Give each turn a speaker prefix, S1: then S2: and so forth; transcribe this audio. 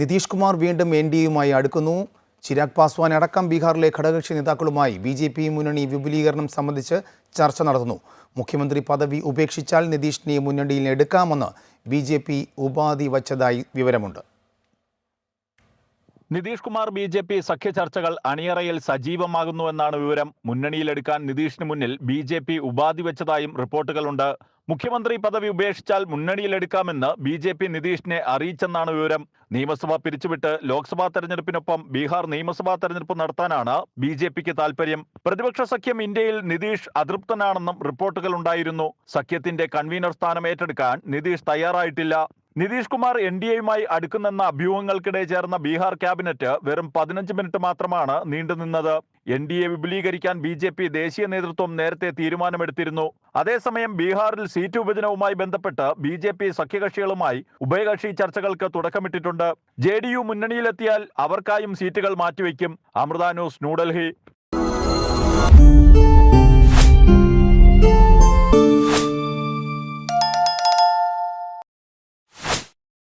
S1: നിതീഷ് കുമാർ വീണ്ടും N D എയുമായി അടുക്കുന്നു. ചിരാഗ് പാസ്വാൻ അടക്കം ബീഹാറിലെ ഘടകകക്ഷി നേതാക്കളുമായി ബി ജെ പി മുന്നണി വിപുലീകരണം സംബന്ധിച്ച് ചർച്ച നടത്തുന്നു. മുഖ്യമന്ത്രി പദവി ഉപേക്ഷിച്ചാൽ നിതീഷിനെ മുന്നണിയിൽ എടുക്കാമെന്ന് ബി ജെ പി ഉപാധി വച്ചതായി വിവരമുണ്ട്.
S2: Nitish Kumar B J P സഖ്യ ചർച്ചകൾ അണിയറയിൽ സജീവമാകുന്നുവെന്നാണ് വിവരം. മുന്നണിയിലെടുക്കാൻ നിതീഷിന് മുന്നിൽ ബി ജെ പി ഉപാധി വെച്ചതായും റിപ്പോർട്ടുകളുണ്ട്. മുഖ്യമന്ത്രി പദവി ഉപേക്ഷിച്ചാൽ മുന്നണിയിലെടുക്കാമെന്ന് ബി ജെ പി നിതീഷിനെ അറിയിച്ചെന്നാണ് വിവരം. നിയമസഭ പിരിച്ചുവിട്ട് ലോക്സഭാ തെരഞ്ഞെടുപ്പിനൊപ്പം ബീഹാർ നിയമസഭാ തെരഞ്ഞെടുപ്പ് നടത്താനാണ് ബി ജെ പിക്ക് താൽപര്യം. പ്രതിപക്ഷ സഖ്യം ഇന്ത്യയിൽ നിതീഷ് അതൃപ്തനാണെന്നും റിപ്പോർട്ടുകൾ ഉണ്ടായിരുന്നു. സഖ്യത്തിന്റെ കൺവീനർ സ്ഥാനം ഏറ്റെടുക്കാൻ നിതീഷ് തയ്യാറായിട്ടില്ല. നിതീഷ് കുമാർ എൻ ഡി എയുമായി അടുക്കുന്നെന്ന അഭ്യൂഹങ്ങൾക്കിടെ ചേർന്ന ബീഹാർ ക്യാബിനറ്റ് വെറും പതിനഞ്ച് മിനിറ്റ് മാത്രമാണ് നീണ്ടുനിന്നത് എൻ ഡി എ വിപുലീകരിക്കാൻ ബി ജെ പി ദേശീയ നേതൃത്വം നേരത്തെ തീരുമാനമെടുത്തിരുന്നു. അതേസമയം ബീഹാറിൽ സീറ്റ് വിഭജനവുമായി ബന്ധപ്പെട്ട് ബി ജെ പി സഖ്യകക്ഷികളുമായി ഉഭയകക്ഷി ചർച്ചകൾക്ക് തുടക്കമിട്ടിട്ടുണ്ട്. ജെ ഡി യു മുന്നണിയിലെത്തിയാൽ അവർക്കായും സീറ്റുകൾ മാറ്റിവെക്കും. അമൃത ന്യൂസ് ന്യൂഡൽഹി.